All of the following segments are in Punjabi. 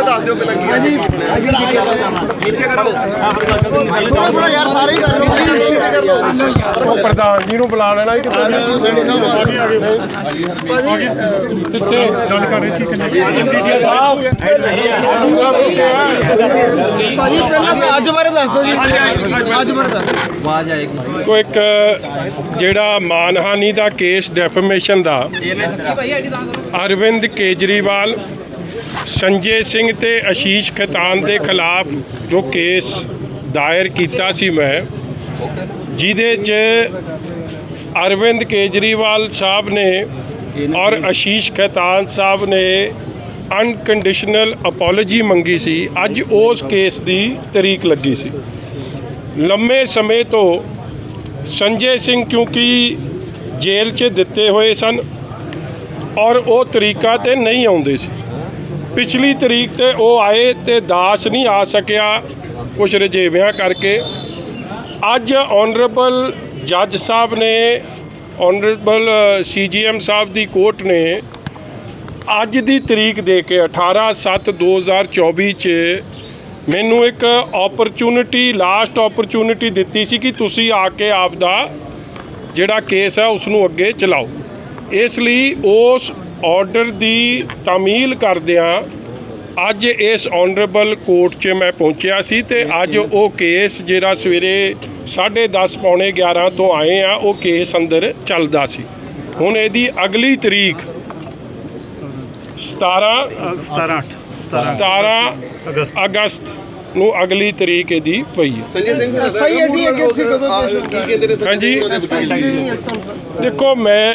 ਤਾਂ ਦੱਸ ਦਿਓ ਪਹਿਲਾਂ ਕੀ ਹਾਂਜੀ ਨੀਚੇ ਕਰੋ ਥੋੜਾ ਥੋੜਾ ਯਾਰ ਸਾਰੇ ਹੀ ਕਰ ਲਓ ਪਲੀਜ਼ ਕਰ ਲਓ। ਉਹ ਪ੍ਰਧਾਨ ਜੀ ਨੂੰ ਬੁਲਾ ਲੈਣਾ ਕਿਤੇ ਕਿੱਥੇ? ਗੱਲ ਕਰ ਰਹੇ ਸੀ ਭਾਜੀ ਪਹਿਲਾਂ ਅੱਜ ਬਾਰੇ ਦੱਸ ਦਿਓ ਜੀ। ਅੱਜ ਬਾਰੇ ਦੱਸ ਕੋ ਇੱਕ ਜਿਹੜਾ ਮਾਨਹਾਨੀ ਦਾ ਕੇਸ ਡੈਫੇਮੇਸ਼ਨ ਦਾ ਅਰਵਿੰਦ ਕੇਜਰੀਵਾਲ ਸੰਜੇ ਸਿੰਘ ਤੇ ਆਸ਼ੀਸ਼ ਖਤਾਨ ਦੇ ਖਿਲਾਫ ਜੋ ਕੇਸ ਦਾਇਰ ਕੀਤਾ ਸੀ ਮੈਂ, ਜਿਹਦੇ 'ਚ ਅਰਵਿੰਦ ਕੇਜਰੀਵਾਲ ਸਾਹਿਬ ਨੇ ਔਰ ਆਸ਼ੀਸ਼ ਖਤਾਨ ਸਾਹਿਬ ਨੇ ਅਨਕੰਡੀਸ਼ਨਲ ਅਪੋਲੋਜੀ ਮੰਗੀ ਸੀ। ਅੱਜ ਉਸ ਕੇਸ ਦੀ ਤਰੀਕ ਲੱਗੀ ਸੀ। ਲੰਮੇ ਸਮੇਂ ਤੋਂ ਸੰਜੇ ਸਿੰਘ ਕਿਉਂਕਿ ਜੇਲ੍ਹ 'ਚ ਦਿੱਤੇ ਹੋਏ ਸਨ ਔਰ ਉਹ ਤਰੀਕਾ ਤੇ ਨਹੀਂ ਆਉਂਦੇ ਸੀ। ਪਿਛਲੀ ਤਰੀਕ ਤੇ ਉਹ ਆਏ ਤੇ ਦਾਸ ਨਹੀਂ ਆ ਸਕਿਆ ਕੁਝ ਰਜੇਵਿਆਂ ਕਰਕੇ। ਅੱਜ ਆਨਰੇਬਲ ਜੱਜ ਸਾਹਿਬ ਨੇ ਆਨਰੇਬਲ ਸੀਜੀਐਮ ਸਾਹਿਬ ਦੀ ਕੋਰਟ ਨੇ ਅੱਜ ਦੀ ਤਰੀਕ ਦੇ ਕੇ 18/7/2024 ਚ ਮੈਨੂੰ ਇੱਕ ਓਪਰਚੁਨਿਟੀ ਲਾਸਟ ਓਪਰਚੁਨਿਟੀ ਦਿੱਤੀ ਸੀ ਕਿ ਤੁਸੀਂ ਆ ਕੇ ਆਪ ਦਾ ਜਿਹੜਾ ਕੇਸ ਹੈ ਉਸ ਨੂੰ ਅੱਗੇ ਚਲਾਓ। ਇਸ ਲਈ ਉਸ ਆਰਡਰ ਦੀ ਤਾਮੀਲ ਕਰਦਿਆਂ ਅੱਜ ਇਸ ਆਨਰੇਬਲ ਕੋਰਟ 'ਚ ਮੈਂ ਪਹੁੰਚਿਆ ਸੀ ਤੇ ਅੱਜ ਉਹ ਕੇਸ ਜਿਹੜਾ ਸਵੇਰੇ 10:30 ਪੌਣੇ 11 ਤੋਂ ਆਏ ਆ ਉਹ ਕੇਸ ਅੰਦਰ ਚੱਲਦਾ ਸੀ। ਹੁਣ ਇਹਦੀ ਅਗਲੀ ਤਰੀਕ 17 17 17 ਅਗਸਤ। ਅਗਸਤ ਨੂੰ ਅਗਲੀ ਤਰੀਕ ਇਹਦੀ ਪਈ ਹੈ। ਸੰਜੇ ਸਿੰਘ ਸਹੀ ਅੱਡੀ ਅੱਗੇ ਸੀ ਕਦੋਂ ਕੀ ਕਹਿੰਦੇ ਨੇ ਹਾਂਜੀ। ਦੇਖੋ ਮੈਂ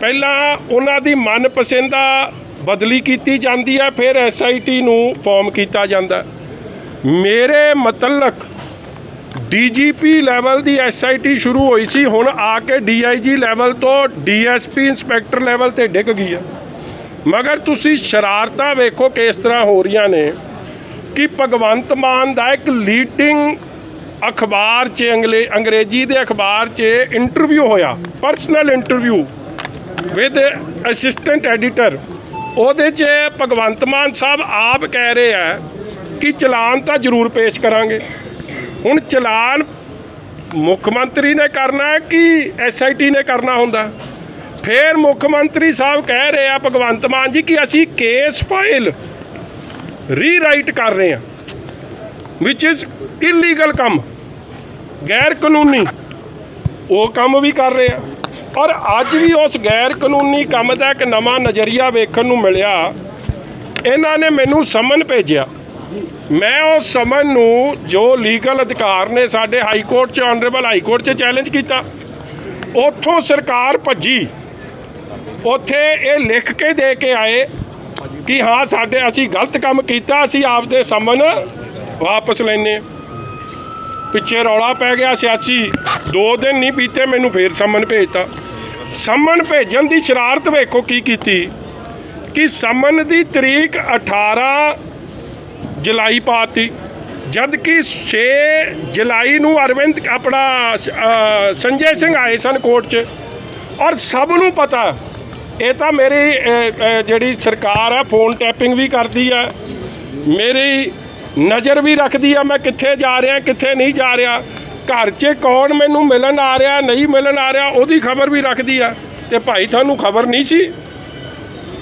ਪਹਿਲਾਂ ਉਹਨਾਂ ਦੀ ਮਨਪਸੰਦਾ ਬਦਲੀ ਕੀਤੀ ਜਾਂਦੀ ਹੈ, ਫਿਰ ਐਸਆਈਟੀ ਨੂੰ ਫਾਰਮ ਕੀਤਾ ਜਾਂਦਾ ਮੇਰੇ ਮਤਲਕ ਡੀਜੀਪੀ ਲੈਵਲ ਦੀ ਐਸਆਈਟੀ ਸ਼ੁਰੂ ਹੋਈ ਸੀ, ਹੁਣ ਆ ਕੇ ਡੀਆਈਜੀ ਲੈਵਲ ਤੋਂ ਡੀਐਸਪੀ ਇੰਸਪੈਕਟਰ ਲੈਵਲ ਤੇ ਡਿੱਗ ਗਈ ਹੈ। ਮਗਰ ਤੁਸੀਂ ਸ਼ਰਾਰਤਾਂ ਵੇਖੋ ਕਿਸ ਤਰ੍ਹਾਂ ਹੋ ਰਹੀਆਂ ਨੇ ਕਿ ਭਗਵੰਤ ਮਾਨ ਦਾ ਇੱਕ ਲੀਡਿੰਗ ਅਖਬਾਰ 'ਚ, ਅੰਗਲੇ, ਅੰਗਰੇਜ਼ੀ ਦੇ ਅਖਬਾਰ 'ਚ ਇੰਟਰਵਿਊ ਹੋਇਆ personal interview with assistant editor ਉਹਦੇ 'ਚ ਭਗਵੰਤ ਮਾਨ ਸਾਹਿਬ ਆਪ ਕਹਿ ਰਹੇ ਆ ਕਿ ਚਲਾਨ ਤਾਂ ਜ਼ਰੂਰ ਪੇਸ਼ ਕਰਾਂਗੇ। ਹੁਣ ਚਲਾਨ ਮੁੱਖ ਮੰਤਰੀ ਨੇ ਕਰਨਾ ਹੈ ਕਿ ਐਸਆਈਟੀ ਨੇ ਕਰਨਾ ਹੁੰਦਾ? ਫਿਰ ਮੁੱਖ ਮੰਤਰੀ ਸਾਹਿਬ ਕਹਿ ਰਹੇ ਆ ਭਗਵੰਤ ਮਾਨ ਜੀ ਕਿ ਅਸੀਂ ਕੇਸ ਫਾਈਲ ਰੀਰਾਈਟ ਕਰ ਰਹੇ ਹਾਂ ਵਿਚ ਇਜ਼ ਇਲੀਗਲ ਕੰਮ ਗੈਰ ਕਾਨੂੰਨੀ ਉਹ ਕੰਮ ਵੀ ਕਰ ਰਹੇ ਆ। ਔਰ ਅੱਜ ਵੀ ਉਸ ਗੈਰ ਕਾਨੂੰਨੀ ਕੰਮ ਦਾ ਇੱਕ ਨਵਾਂ ਨਜ਼ਰੀਆ ਵੇਖਣ ਨੂੰ ਮਿਲਿਆ। ਇਹਨਾਂ ਨੇ ਮੈਨੂੰ ਸਮਨ ਭੇਜਿਆ। ਮੈਂ ਉਸ ਸਮਨ ਨੂੰ ਜੋ ਲੀਗਲ ਅਧਿਕਾਰ ਨੇ ਸਾਡੇ ਹਾਈ ਕੋਰਟ 'ਚ, ਆਨਰੇਬਲ ਹਾਈ ਕੋਰਟ 'ਚ ਚੈਲੰਜ ਕੀਤਾ, ਉੱਥੋਂ ਸਰਕਾਰ ਭੱਜੀ। ਉੱਥੇ ਇਹ ਲਿਖ ਕੇ ਦੇ ਕੇ ਆਏ ਕਿ ਹਾਂ, ਸਾਡੇ ਅਸੀਂ ਗਲਤ ਕੰਮ ਕੀਤਾ, ਅਸੀਂ ਆਪਦੇ ਸਮਨ ਵਾਪਸ ਲੈਨੇ ਪਿੱਛੇ ਰੌਲਾ ਪੈ ਗਿਆ ਸਿਆਸੀ। ਦੋ ਦਿਨ ਨਹੀਂ ਬੀਤੇ ਮੈਨੂੰ ਫੇਰ ਸਮਨ ਭੇਜਤਾ। ਸਮਨ ਭੇਜਣ ਦੀ ਸ਼ਰਾਰਤ ਵੇਖੋ ਕੀ ਕੀਤੀ। ਕਿ ਸਮਨ ਦੀ ਤਰੀਕ 18 ਜੁਲਾਈ ਪਾਤੀ। ਜਦ ਕਿ 6 ਜੁਲਾਈ ਨੂੰ ਅਰਵਿੰਦ ਆਪਣਾ ਸੰਜੇ ਸਿੰਘ ਆਏ ਸਨ ਕੋਰਟ 'ਚ। ਔਰ ਸਭ ਨੂੰ ਪਤਾ, ਇਹ ਤਾਂ ਮੇਰੀ ਜਿਹੜੀ ਸਰਕਾਰ ਹੈ ਫੋਨ ਟੈਪਿੰਗ ਵੀ ਕਰਦੀ ਹੈ ਮੇਰੀ ਨਜ਼ਰ ਵੀ ਰੱਖਦੀ ਆ, ਮੈਂ ਕਿੱਥੇ ਜਾ ਰਿਹਾ, ਕਿੱਥੇ ਨਹੀਂ ਜਾ ਰਿਹਾ। ਘਰ 'ਚ ਕੌਣ ਮੈਨੂੰ ਮਿਲਣ ਆ ਰਿਹਾ, ਨਹੀਂ ਮਿਲਣ ਆ ਰਿਹਾ, ਉਹਦੀ ਖਬਰ ਵੀ ਰੱਖਦੀ ਆ। ਤੇ ਭਾਈ, ਤੁਹਾਨੂੰ ਖਬਰ ਨਹੀਂ ਸੀ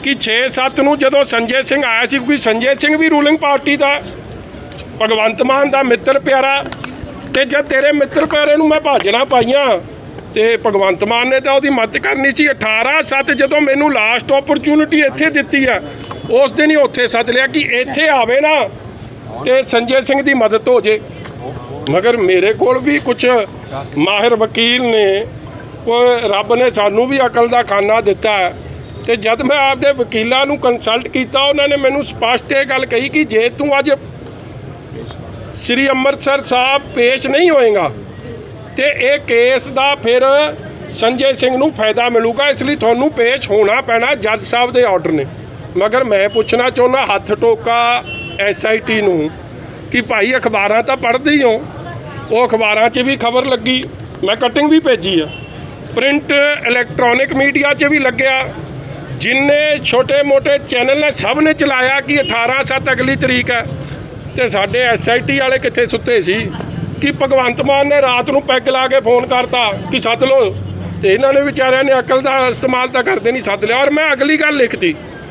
ਕਿ 6-7 ਨੂੰ ਜਦੋਂ ਸੰਜੇ ਸਿੰਘ ਆਇਆ ਸੀ, ਕਿਉਂਕਿ ਸੰਜੇ ਸਿੰਘ ਵੀ ਰੂਲਿੰਗ ਪਾਰਟੀ ਦਾ, ਭਗਵੰਤ ਮਾਨ ਦਾ ਮਿੱਤਰ ਪਿਆਰਾ। ਤੇ ਜਦ ਤੇਰੇ ਮਿੱਤਰ ਪਿਆਰੇ ਨੂੰ ਮੈਂ ਭਾਜਣਾ ਪਾਈਆਂ, ਤੇ ਭਗਵੰਤ ਮਾਨ ਨੇ ਤਾਂ ਉਹਦੀ ਮਦਦ ਕਰਨੀ ਸੀ। 18-7 ਜਦੋਂ ਮੈਨੂੰ ਲਾਸਟ ਓਪਰਚੁਨਿਟੀ ਇੱਥੇ ਦਿੱਤੀ ਆ, ਉਸ ਦਿਨ ਹੀ ਉੱਥੇ ਸੱਦ ਲਿਆ ਕਿ ਇੱਥੇ ਆਵੇ ਨਾ। ਤੇ ਸੰਜੇ ਸਿੰਘ ਦੀ ਮਦਦ ਹੋ ਜੇ। ਮਗਰ ਮੇਰੇ ਕੋਲ ਵੀ ਕੁਝ ਮਾਹਿਰ ਵਕੀਲ ਨੇ, ਉਹ ਰੱਬ ਨੇ ਸਾਨੂੰ ਵੀ ਅਕਲ ਦਾ ਖਾਨਾ ਦਿੱਤਾ ਹੈ। ਤੇ ਜਦ ਮੈਂ ਆਪਦੇ ਵਕੀਲਾਂ ਨੂੰ ਕੰਸਲਟ ਕੀਤਾ, ਉਹਨਾਂ ਨੇ ਮੈਨੂੰ ਸਪਸ਼ਟ ਇਹ ਗੱਲ ਕਹੀ ਕਿ ਜੇ ਤੂੰ ਅੱਜ ਸ੍ਰੀ ਅੰਮ੍ਰਿਤਸਰ ਸਾਹਿਬ ਪੇਸ਼ ਨਹੀਂ ਹੋਏਗਾ, ਤੇ ਇਹ ਕੇਸ ਦਾ ਫਿਰ ਸੰਜੇ ਸਿੰਘ ਨੂੰ ਫਾਇਦਾ ਮਿਲੂਗਾ। ਇਸ ਲਈ ਤੁਹਾਨੂੰ ਪੇਸ਼ ਹੋਣਾ ਪੈਣਾ ਜੱਜ ਸਾਹਿਬ ਦੇ ਆਰਡਰ ਨੇ। ਮਗਰ ਮੈਂ ਪੁੱਛਣਾ ਚਾਹੁੰਦਾ, ਹੱਥ ਟੋਕਾ ਐਸਆਈਟੀ ਨੂੰ ਕਿ ਭਾਈ ਅਖਬਾਰਾਂ ਤਾਂ ਪੜ੍ਹਦੇ ਹੀ ਹੋ। ਉਹ ਅਖਬਾਰਾਂ 'ਚ ਵੀ ਖਬਰ ਲੱਗੀ, ਮੈਂ ਕਟਿੰਗ ਵੀ ਭੇਜੀ ਆ। ਪ੍ਰਿੰਟ ਇਲੈਕਟ੍ਰੋਨਿਕ ਮੀਡੀਆ 'ਚ ਵੀ ਲੱਗਿਆ। ਜਿੰਨੇ ਛੋਟੇ-ਮੋਟੇ ਚੈਨਲ ਨੇ, ਸਭ ਨੇ ਚਲਾਇਆ ਕਿ 18 ਸੱਤ ਅਗਲੀ ਤਰੀਕ ਹੈ। ਤੇ ਸਾਡੇ ਐਸਆਈਟੀ ਵਾਲੇ ਕਿੱਥੇ ਸੁੱਤੇ ਸੀ? ਕਿ ਭਗਵੰਤ ਮਾਨ ਨੇ ਰਾਤ ਨੂੰ ਪੈਗ ਲਾ ਕੇ ਫੋਨ ਕਰਤਾ ਕਿ ਸੱਦ ਲਓ। ਤੇ ਇਹਨਾਂ ਨੇ ਵਿਚਾਰਿਆਂ ਨੇ ਅਕਲ ਦਾ ਇਸਤੇਮਾਲ ਤਾਂ ਕਰਦੇ ਨਹੀਂ ਸੱਦ ਲਿਆ। ਔਰ ਮੈਂ ਅਗਲੀ ਗੱਲ ਲਿਖਤੀ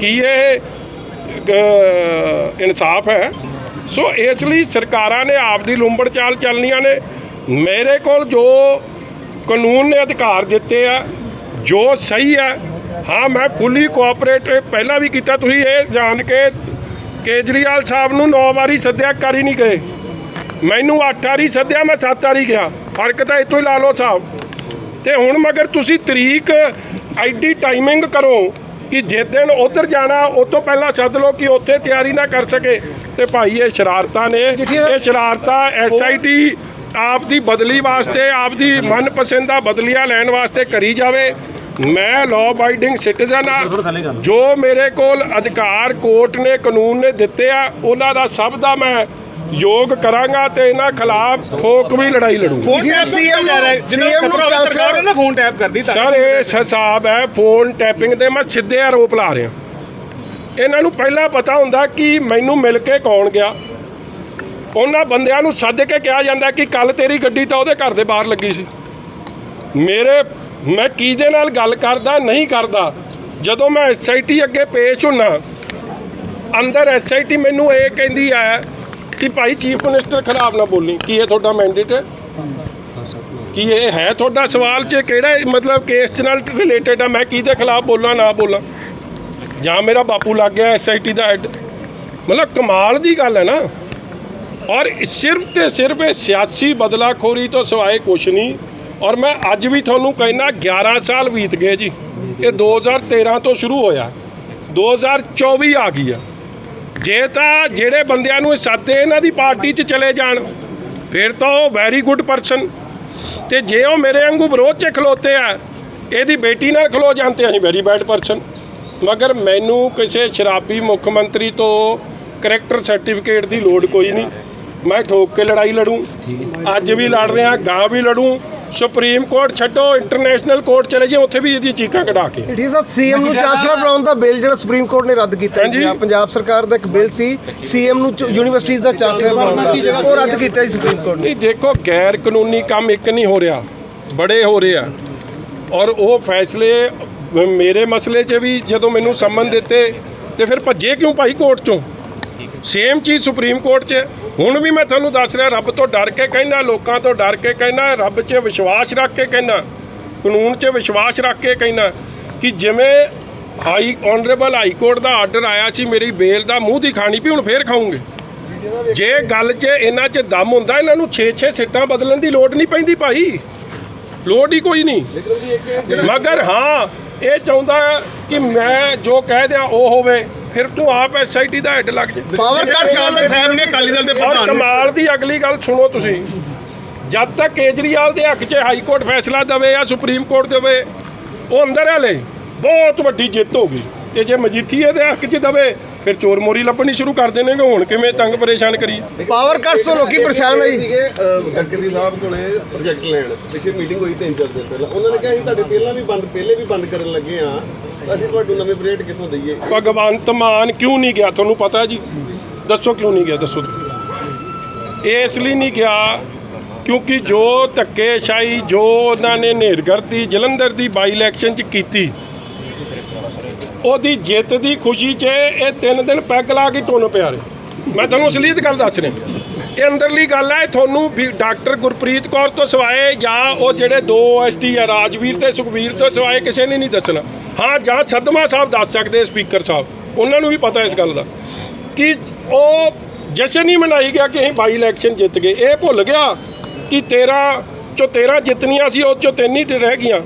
ਕੀ ਇਹ ਇਨਸਾਫ ਹੈ? ਸੋ ਇਸ ਲਈ ਸਰਕਾਰਾਂ ਨੇ ਆਪ ਦੀ ਲੁੰਬੜ ਚਾਲ ਚੱਲਣੀਆਂ ਨੇ। ਮੇਰੇ ਕੋਲ ਜੋ ਕਾਨੂੰਨ ਨੇ ਅਧਿਕਾਰ ਦਿੱਤੇ ਆ, ਜੋ ਸਹੀ ਹੈ ਹਾਂ, ਮੈਂ ਫੁੱਲੀ ਕੋਆਪਰੇਟ ਪਹਿਲਾਂ ਵੀ ਕੀਤਾ। ਤੁਸੀਂ ਇਹ ਜਾਣ ਕੇ ਕੇਜਰੀਵਾਲ ਸਾਹਿਬ ਨੂੰ ਨੌ ਵਾਰੀ ਸੱਦਿਆ ਕਰ ਹੀ ਨਹੀਂ ਗਏ। ਮੈਨੂੰ 8 ਵਾਰੀ ਸੱਦਿਆ, ਮੈਂ 7 ਵਾਰੀ ਗਿਆ। ਫ਼ਰਕ ਤਾਂ ਇਤੋਂ ਹੀ ਲਾ ਲਓ ਸਾਹਿਬ। ਤੇ ਹੁਣ ਮਗਰ ਤੁਸੀਂ ਤਰੀਕ, ਐਡੀ ਟਾਈਮਿੰਗ ਕਰੋ। ਕਿ ਜਿਸ ਦਿਨ ਉਧਰ ਜਾਣਾ ਉਹ ਤੋਂ ਪਹਿਲਾਂ ਸੱਦ ਲਓ ਕਿ ਉੱਥੇ ਤਿਆਰੀ ਨਾ ਕਰ ਸਕੇ। ਤੇ ਭਾਈ ਇਹ ਸ਼ਰਾਰਤਾਂ ਨੇ। ਇਹ ਸ਼ਰਾਰਤਾਂ ਐਸਆਈਟੀ ਆਪ ਦੀ ਬਦਲੀ ਵਾਸਤੇ ਆਪ ਦੀ ਮਨਪਸੰਦਾ ਬਦਲੀਆਂ ਲੈਣ ਵਾਸਤੇ ਕਰੀ ਜਾਵੇ। ਮੈਂ ਲਾਅ ਅਬਾਈਡਿੰਗ ਸਿਟੀਜ਼ਨ ਆ। ਜੋ ਮੇਰੇ ਕੋਲ ਅਧਿਕਾਰ ਕੋਰਟ ਨੇ ਕਾਨੂੰਨ ਨੇ ਦਿੱਤੇ ਆ ਉਹਨਾਂ ਦਾ ਸਭ ਦਾ ਮੈਂ ਯੋਗ ਕਰਾਂਗਾ ਤੇ ਇਹਨਾਂ ਖਿਲਾਫ ਠੋਕ ਵੀ ਲੜਾਈ ਲੜੂੰਗਾ। ਜਿਹੜਾ ਸੀਐਮ ਜਿੰਨਾ ਨੂੰ ਖਤਰਾ ਸਰਕਾਰ ਨੇ ਨਾ ਫੋਨ ਟੈਪ ਕਰਦੀ ਤਾਂ ਸਰ ਇਹ ਹਿਸਾਬ ਹੈ ਫੋਨ ਟੈਪਿੰਗ ਦੇ ਮੈਂ ਸਿੱਧੇ ਆਰੋਪ ਲਾ ਰਿਹਾ। ਇਹਨਾਂ ਨੂੰ ਪਹਿਲਾਂ ਪਤਾ ਹੁੰਦਾ ਕਿ ਮੈਨੂੰ ਮਿਲ ਕੇ ਕੌਣ ਗਿਆ। ਉਹਨਾਂ ਬੰਦਿਆਂ ਨੂੰ ਸੱਦ ਕੇ ਕਿਹਾ ਜਾਂਦਾ ਕਿ ਕੱਲ ਤੇਰੀ ਗੱਡੀ ਤਾਂ ਉਹਦੇ ਘਰ ਦੇ ਬਾਹਰ ਲੱਗੀ ਸੀ। ਮੇਰੇ ਮੈਂ ਕਿਹਦੇ ਨਾਲ ਗੱਲ ਕਰਦਾ ਨਹੀਂ ਕਰਦਾ? ਜਦੋਂ ਮੈਂ ਐਸਆਈਟੀ ਅੱਗੇ ਪੇਸ਼ ਹੁੰਨਾ ਅੰਦਰ ਐਸਆਈਟੀ ਮੈਨੂੰ ਇਹ ਕਹਿੰਦੀ ਹੈ ਕਿ ਭਾਈ ਚੀਫ ਮਿਨਿਸਟਰ ਖਿਲਾਫ ਨਾ ਬੋਲੀ, ਕੀ ਇਹ ਤੁਹਾਡਾ ਮੈਂਡੇਟ ਹੈ? ਕੀ ਇਹ ਹੈ ਤੁਹਾਡਾ ਸਵਾਲ 'ਚ? ਕਿਹੜਾ ਮਤਲਬ ਕੇਸ 'ਚ ਨਾਲ ਰਿਲੇਟਡ ਆ? ਮੈਂ ਕਿਹਦੇ ਖਿਲਾਫ ਬੋਲਾਂ, ਨਾ ਬੋਲਾਂ? ਜਾਂ ਮੇਰਾ ਬਾਪੂ ਲੱਗ ਗਿਆ ਐਸਆਈਟੀ ਦਾ ਹੈੱਡ ਮਤਲਬ ਕਮਾਲ ਦੀ ਗੱਲ ਹੈ ਨਾ। ਔਰ ਸਿਰਫ ਤੇ ਸਿਰਫ ਇਹ ਸਿਆਸੀ ਬਦਲਾਖੋਰੀ ਤੋਂ ਸਿਵਾਏ ਕੁਛ ਨਹੀਂ। ਔਰ ਮੈਂ ਅੱਜ ਵੀ ਤੁਹਾਨੂੰ ਕਹਿਣਾ 11 ਸਾਲ ਬੀਤ ਗਏ ਜੀ। ਇਹ 2013 ਤੋਂ ਸ਼ੁਰੂ ਹੋਇਆ। 2024 ਆ ਗਈ ਆ। ਜੇ ਤਾਂ ਜਿਹੜੇ ਬੰਦਿਆਂ ਨੂੰ ਸਾਦੇ ਇਹਨਾਂ ਦੀ ਪਾਰਟੀ 'ਚ ਚਲੇ ਜਾਣ ਫਿਰ ਤਾਂ ਉਹ ਵੈਰੀ ਗੁੱਡ ਪਰਸਨ ਤੇ ਜੇ ਉਹ ਮੇਰੇ ਵਾਂਗੂ ਵਿਰੋਧ 'ਚ ਖਲੋਤੇ ਆ ਇਹਦੀ ਬੇਟੀ ਨਾਲ ਖਲੋ ਜਾਂਦੇ ਅਸੀਂ ਵੈਰੀ ਬੈਡ ਪਰਸਨ ਮਗਰ ਮੈਨੂੰ ਕਿਸੇ ਸ਼ਰਾਬੀ ਮੁੱਖ ਮੰਤਰੀ ਤੋਂ ਕਰੈਕਟਰ ਸਰਟੀਫਿਕੇਟ ਦੀ ਲੋੜ ਕੋਈ ਨਹੀਂ। ਮੈਂ ਠੋਕ ਕੇ ਲੜਾਈ ਲੜੂੰ। ਅੱਜ ਵੀ ਲੜ ਰਿਹਾ ਗਾਂ ਵੀ ਲੜੂੰ। ਸੁਪਰੀਮ ਕੋਰਟ ਛੱਡੋ ਇੰਟਰਨੈਸ਼ਨਲ ਕੋਰਟ ਚਲੇ ਜਾਓ ਉੱਥੇ ਵੀ ਇਹਦੀ ਚੀਕਾਂ ਕਢਾ ਕੇ ਢੀ ਸਾਹਿਬ ਸੀਐਮ ਨੂੰ ਚਾਂਸਲਰ ਬਣਾਉਣ ਦਾ ਬਿੱਲ ਜਿਹੜਾ ਸੁਪਰੀਮ ਕੋਰਟ ਨੇ ਰੱਦ ਕੀਤਾ। ਜੀ ਪੰਜਾਬ ਸਰਕਾਰ ਦਾ ਇੱਕ ਬਿੱਲ ਸੀ ਸੀਐਮ ਨੂੰ ਯੂਨੀਵਰਸਿਟੀਜ਼ ਦਾ ਚਾਂਸਲਰ ਬਣਾਉਣ ਦਾ ਉਹ ਰੱਦ ਕੀਤਾ ਜੀ ਸੁਪਰੀਮ ਕੋਰਟ ਨੇ ਨਹੀਂ ਦੇਖੋ ਗੈਰ ਕਾਨੂੰਨੀ ਕੰਮ ਇੱਕ ਨਹੀਂ ਹੋ ਰਿਹਾ ਬੜੇ ਹੋ ਰਹੇ ਆ ਔਰ ਉਹ ਫੈਸਲੇ ਮੇਰੇ ਮਸਲੇ 'ਚ ਵੀ ਜਦੋਂ ਮੈਨੂੰ ਸੰਮਨ ਦਿੱਤੇ ਤੇ ਫਿਰ ਭੱਜੇ ਕਿਉਂ ਭਾਈ ਕੋਰਟ 'ਚੋਂ ਸੇਮ ਚੀਜ਼ ਸੁਪਰੀਮ ਕੋਰਟ 'ਚ। ਹੁਣ ਵੀ ਮੈਂ ਤੁਹਾਨੂੰ ਦੱਸ ਰਿਹਾ ਰੱਬ ਤੋਂ ਡਰ ਕੇ ਕਹਿਣਾ ਲੋਕਾਂ ਤੋਂ ਡਰ ਕੇ ਕਹਿਣਾ ਰੱਬ 'ਚ ਵਿਸ਼ਵਾਸ ਰੱਖ ਕੇ ਕਹਿਣਾ ਕਾਨੂੰਨ 'ਚ ਵਿਸ਼ਵਾਸ ਰੱਖ ਕੇ ਕਹਿਣਾ ਕਿ ਜਿਵੇਂ ਹਾਈ ਆਨਰੇਬਲ ਹਾਈ ਕੋਰਟ ਦਾ ਆਰਡਰ ਆਇਆ ਸੀ ਮੇਰੀ ਬੇਲ ਦਾ ਮੂੰਹ ਦੀ ਖਾਣੀ ਵੀ ਹੁਣ ਫੇਰ ਖਾਉਂਗੇ ਜੇ ਗੱਲ 'ਚ ਇਹਨਾਂ 'ਚ ਦਮ ਹੁੰਦਾ ਇਹਨਾਂ ਨੂੰ 6-6 ਸੀਟਾਂ ਬਦਲਣ ਦੀ ਲੋੜ ਨਹੀਂ ਪੈਂਦੀ ਭਾਈ। ਲੋੜ ਹੀ ਕੋਈ ਨਹੀਂ। ਮਗਰ ਹਾਂ ਇਹ ਚਾਹੁੰਦਾ ਕਿ ਮੈਂ ਜੋ ਕਹਿ ਦਿਆਂ ਉਹ ਹੋਵੇ। ਫਿਰ ਤੂੰ ਆਪ ਐਸਆਈਟੀ ਦਾ ਹੈੱਡ ਲੱਗ ਜੇ। ਪਾਵਰ ਕੱਟ ਸਾਹਿਬ ਸਾਹਿਬ ਨੇ ਅਕਾਲੀ ਦਲ ਦੇ ਔਰ ਪ੍ਰਧਾਨ ਨੂੰ। ਕਮਾਲ ਦੀ ਅਗਲੀ ਗੱਲ ਸੁਣੋ ਤੁਸੀਂ। ਜਦ ਤੱਕ ਕੇਜਰੀਵਾਲ ਦੇ ਹੱਕ 'ਚ ਹਾਈ ਕੋਰਟ ਫੈਸਲਾ ਦੇਵੇ ਜਾਂ ਸੁਪਰੀਮ ਕੋਰਟ ਦੇਵੇ ਉਹ ਅੰਦਰ ਹਲੇ ਬਹੁਤ ਵੱਡੀ ਜਿੱਤ ਹੋ ਗਈ। ਤੇ ਜੇ ਮਜੀਠੀਏ ਦੇ ਹੱਕ 'ਚ ਦੇਵੇ ਫਿਰ ਚੋਰ ਮੋਰੀ ਲੱਭਣੀ ਸ਼ੁਰੂ ਕਰ ਦੇਣਗੇ ਹੁਣ ਕਿਵੇਂ ਤੰਗ ਪਰੇਸ਼ਾਨ ਕਰੀ ਪਾਵਰ ਕੱਟ ਤੋਂ ਲੋਕੀ ਪਰੇਸ਼ਾਨ ਹੈ ਜੀ। ਗਡਕਰੀ ਸਾਹਿਬ ਕੋਲੇ ਪ੍ਰੋਜੈਕਟ ਲੈਣ ਪਿੱਛੇ ਮੀਟਿੰਗ ਹੋਈ ਤਿੰਨ ਚਾਰ ਦਿਨ ਪਹਿਲਾਂ। ਉਹਨਾਂ ਨੇ ਕਿਹਾ ਅਸੀਂ ਤੁਹਾਡੇ ਪਹਿਲਾਂ ਵੀ ਬੰਦ ਪਹਿਲੇ ਵੀ ਬੰਦ ਕਰਨ ਲੱਗੇ ਆ। ਅਸੀਂ ਤੁਹਾਨੂੰ ਨਵੇਂ ਪ੍ਰੋਜੈਕਟ ਕਿੱਥੋਂ ਦਈਏ? ਭਗਵੰਤ ਮਾਨ ਕਿਉਂ ਨਹੀਂ ਗਿਆ? ਤੁਹਾਨੂੰ ਪਤਾ ਜੀ। ਦੱਸੋ ਕਿਉਂ ਨਹੀਂ ਗਿਆ? ਦੱਸੋ। ਤੁਸੀਂ। ਇਸ ਲਈ ਨਹੀਂ ਗਿਆ ਕਿਉਂਕਿ ਜੋ ਧੱਕੇਸ਼ਾਹੀ ਜੋ ਉਹਨਾਂ ਨੇ ਨੇਰਗਰਦੀ ਜਲੰਧਰ ਦੀ ਬਾਈ ਇਲੈਕਸ਼ਨ 'ਚ ਕੀਤੀ ਉਹਦੀ ਜਿੱਤ ਦੀ ਖੁਸ਼ੀ 'ਚ ਇਹ ਤਿੰਨ ਦਿਨ ਪੈਗ ਲਾ ਕੇ ਟੋਨ ਪਿਆ ਰਹੇ। ਮੈਂ ਤੁਹਾਨੂੰ ਅਸਲੀਅਤ ਗੱਲ ਦੱਸ ਰਿਹਾ। ਇਹ ਅੰਦਰਲੀ ਗੱਲ ਹੈ, ਤੁਹਾਨੂੰ ਵੀ ਡਾਕਟਰ ਗੁਰਪ੍ਰੀਤ ਕੌਰ ਤੋਂ ਸਿਵਾਏ ਜਾਂ ਉਹ ਜਿਹੜੇ ਦੋ ਐਸਟੀ ਆ, ਰਾਜਵੀਰ ਤੇ ਸੁਖਵੀਰ ਤੋਂ ਸਿਵਾਏ ਕਿਸੇ ਨੇ ਨਹੀਂ ਦੱਸਣਾ। ਹਾਂ, ਜਾਂ ਸਦਮਾ ਸਾਹਿਬ ਦੱਸ ਸਕਦੇ ਸਪੀਕਰ ਸਾਹਿਬ। ਉਹਨਾਂ ਨੂੰ ਵੀ ਪਤਾ ਇਸ ਗੱਲ ਦਾ। ਕਿ ਉਹ ਜਸ਼ਨ ਹੀ ਮਨਾਈ ਗਿਆ ਕਿ ਅਸੀਂ ਬਾਈ ਇਲੈਕਸ਼ਨ ਜਿੱਤ ਗਏ। ਇਹ ਭੁੱਲ ਗਿਆ ਕਿ 13 ਚੋਂ 13 ਜਿੱਤਣੀਆਂ ਸੀ, ਉਹ ਚੋਂ ਤਿੰਨ ਹੀ ਰਹਿ ਗਈਆਂ।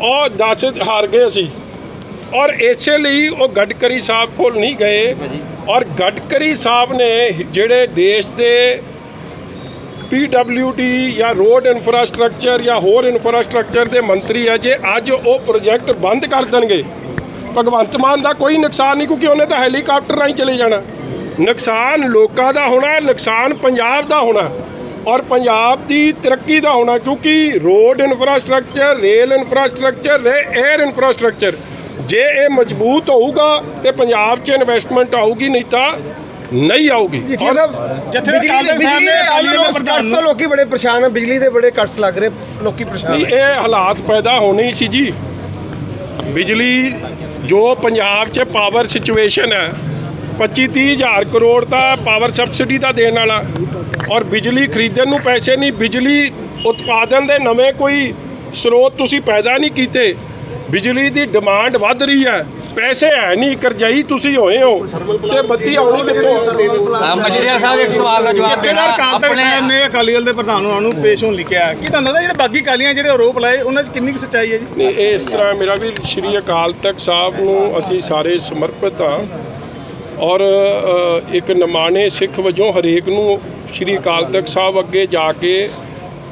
ਉਹ 10 ਹਾਰ ਗਏ ਅਸੀਂ। ਔਰ ਇਸੇ ਲਈ ਉਹ ਗਡਕਰੀ ਸਾਹਿਬ ਕੋਲ ਨਹੀਂ ਗਏ। ਔਰ ਗਡਕਰੀ ਸਾਹਿਬ ਨੇ ਜਿਹੜੇ ਦੇਸ਼ ਦੇ ਡੀ ਜਾਂ ਰੋਡ ਇਨਫਰਾਸਟ੍ਰਕਚਰ ਜਾਂ ਹੋਰ ਇਨਫਰਾਸਟ੍ਰਕਚਰ ਦੇ ਮੰਤਰੀ ਹੈ ਜੇ ਅੱਜ ਉਹ ਪ੍ਰੋਜੈਕਟ ਬੰਦ ਕਰ ਦੇਣਗੇ ਭਗਵੰਤ ਮਾਨ ਦਾ ਕੋਈ ਨੁਕਸਾਨ ਨਹੀਂ ਕਿਉਂਕਿ ਉਹਨੇ ਤਾਂ ਹੈਲੀਕਾਪਟਰ ਰਾਹੀਂ ਚਲੇ ਜਾਣਾ। ਨੁਕਸਾਨ ਲੋਕਾਂ ਦਾ ਹੋਣਾ ਨੁਕਸਾਨ ਪੰਜਾਬ ਦਾ ਹੋਣਾ ਔਰ ਪੰਜਾਬ ਦੀ ਤਰੱਕੀ ਦਾ ਹੋਣਾ ਕਿਉਂਕਿ road infrastructure rail infrastructure air infrastructure ਜੇ ਇਹ ਮਜ਼ਬੂਤ ਹੋਊਗਾ ਤੇ ਪੰਜਾਬ 'ਚ ਇਨਵੈਸਟਮੈਂਟ ਆਊਗੀ ਨਹੀਂ ਤਾਂ ਨਹੀਂ ਆਊਗੀ। ਔਰ ਸਾਹਿਬ ਜਿੱਥੇ ਦੇ ਸਾਹਿਬ ਨੇ ਅਕਾਲੀ ਦੇ ਪ੍ਰਧਾਨ ਤੋਂ ਲੋਕੀ ਬੜੇ ਪਰੇਸ਼ਾਨ ਆ ਬਿਜਲੀ ਦੇ ਬੜੇ ਕੱਟਸ ਲੱਗ ਰਹੇ ਲੋਕੀ ਪਰੇਸ਼ਾਨ ਨਹੀਂ ਇਹ ਹਾਲਾਤ ਪੈਦਾ ਹੋਣੇ ਹੀ ਸੀ ਜੀ। ਬਿਜਲੀ ਜੋ ਪੰਜਾਬ 'ਚ ਪਾਵਰ ਸਿਚੁਏਸ਼ਨ ਹੈ 25 30 ਹਜ਼ਾਰ ਕਰੋੜ ਦਾ ਪਾਵਰ ਸਬਸਿਡੀ ਦਾ ਦੇਣ ਵਾਲਾ। ਔਰ ਬਿਜਲੀ ਖਰੀਦਣ ਨੂੰ ਪੈਸੇ ਨਹੀਂ ਬਿਜਲੀ ਉਤਪਾਦਨ ਦੇ ਨਵੇਂ ਕੋਈ ਸਰੋਤ ਤੁਸੀਂ ਪੈਦਾ ਨਹੀਂ ਕੀਤੇ। ਬਿਜਲੀ ਦੀ ਡਿਮਾਂਡ ਵੱਧ ਰਹੀ ਹੈ। ਪੈਸੇ ਹੈ ਨਹੀਂ ਕਰਜਾਈ ਤੁਸੀਂ ਹੋਏ ਹੋ। ਤੇ ਬੱਤੀ ਆਉਣੀ ਕਿੱਥੋਂ? ਮਜੀਠੀਆ ਸਾਹਿਬ ਇੱਕ ਸਵਾਲ ਦਾ ਜਵਾਬ ਦੇਣਾ। ਆਪਣੇ ਨੇ ਅਕਾਲੀ ਦਲ ਦੇ ਪ੍ਰਧਾਨ ਉਹਨਾਂ ਨੂੰ ਪੇਸ਼ ਹੋਣ ਲਿਖਿਆ ਕੀ ਤੁਹਾਨੂੰ ਲੱਗਦਾ ਜਿਹੜੇ ਬਾਗੀ ਕਾਲੀਆਂ ਜਿਹੜੇ ਆਰੋਪ ਲਾਏ ਉਹਨਾਂ 'ਚ ਕਿੰਨੀ ਕੁ ਸੱਚਾਈ ਹੈ ਜੀ? ਨਹੀਂ ਇਹ ਇਸ ਤਰ੍ਹਾਂ ਮੇਰਾ ਵੀ ਸ਼੍ਰੀ ਅਕਾਲ ਤਖਤ ਸਾਹਿਬ ਨੂੰ ਅਸੀਂ ਸਾਰੇ ਸਮਰਪਿਤ ਹਾਂ। ਔਰ ਇੱਕ ਨਿਮਾਣੇ ਸਿੱਖ ਵਜੋਂ ਹਰੇਕ ਨੂੰ ਸ਼੍ਰੀ ਅਕਾਲ ਤਖਤ ਸਾਹਿਬ ਅੱਗੇ ਜਾ ਕੇ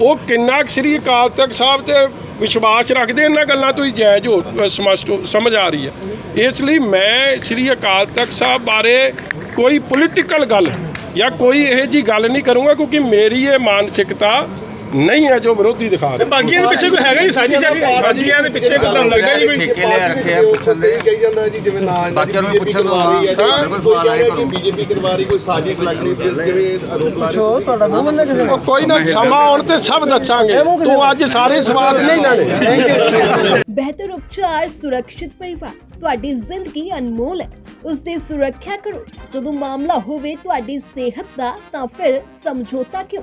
ਉਹ ਕਿੰਨਾ ਕੁ ਸ੍ਰੀ ਅਕਾਲ ਤਖਤ ਸਾਹਿਬ ਤੇ ਵਿਸ਼ਵਾਸ ਰੱਖਦੇ ਇਹਨਾਂ ਗੱਲਾਂ ਤੋਂ ਹੀ ਜਾਇਜ਼ ਹੋ ਅ, ਸਮਝ ਆ ਰਹੀ ਹੈ। ਇਸ ਲਈ ਮੈਂ ਸ੍ਰੀ ਅਕਾਲ ਤਖਤ ਸਾਹਿਬ ਬਾਰੇ ਕੋਈ ਪੋਲੀਟੀਕਲ ਗੱਲ ਜਾਂ ਕੋਈ ਇਹੋ ਜੀ ਗੱਲ ਨਹੀਂ ਕਰੂੰਗਾ ਕਿਉਂਕਿ ਮੇਰੀ ਇਹ ਮਾਨਸਿਕਤਾ ਨਹੀਂ ਹੈ ਜੋ ਵਿਰੋਧੀ ਦਿਖਾ ਰਹੇ। ਬਾਗੀਆਂ ਦੇ ਪਿੱਛੇ ਕੋਈ ਹੈਗਾ ਜੀ? ਸਾਜ਼ਿਸ਼ ਹੈ ਬਾਗੀਆਂ ਦੇ ਪਿੱਛੇ ਕੋਈ ਤੁਹਾਨੂੰ ਲੱਗਦਾ ਜੀ ਕੋਈ? ਠੇਕੇ ਲੈ ਰੱਖੇ ਆ ਪੁੱਛਣ ਦੇ। ਕਹੀ ਜਾਂਦਾ ਜੀ ਜਿਵੇਂ ਨਾ ਬਾਕੀਆਂ ਨੂੰ ਪੁੱਛਣ ਦਿਓ, ਹਾਂ। ਬਿਲਕੁਲ ਸਵਾਲ ਆਏ ਕਰੋ। ਬੀਜੇਪੀ ਕਰਵਾ ਰਹੀ ਕੋਈ ਸਾਜ਼ਿਸ਼ ਲੱਗ ਰਹੀ ਜਿਵੇਂ ਆਰੋਪ ਲਾ ਰਹੇ ਤੁਹਾਡਾ ਮੂੰਹ ਬੰਦਾ ਕਿਸੇ ਉਹ ਕੋਈ ਨਾ ਸਮਾਂ ਆਉਣ ਤੇ ਸਭ ਦੱਸਾਂਗੇ। ਤੂੰ ਅੱਜ ਸਾਰੇ ਸਵਾਦ ਨਹੀਂ ਲੈਣੇ ਬਿਹਤਰ ਉਪਚਾਰ ਸੁਰੱਖਿਅਤ ਪਰਿਵਾਰ ਤੁਹਾਡੀ ਜ਼ਿੰਦਗੀ ਅਨਮੋਲ ਹੈ। ਉਸ ਦੀ ਸੁਰੱਖਿਆ ਕਰੋ। ਜਦੋਂ ਮਾਮਲਾ ਹੋਵੇ ਤੁਹਾਡੀ ਸਿਹਤ ਦਾ ਤਾਂ ਫਿਰ ਸਮਝੌਤਾ ਕਿਉਂ?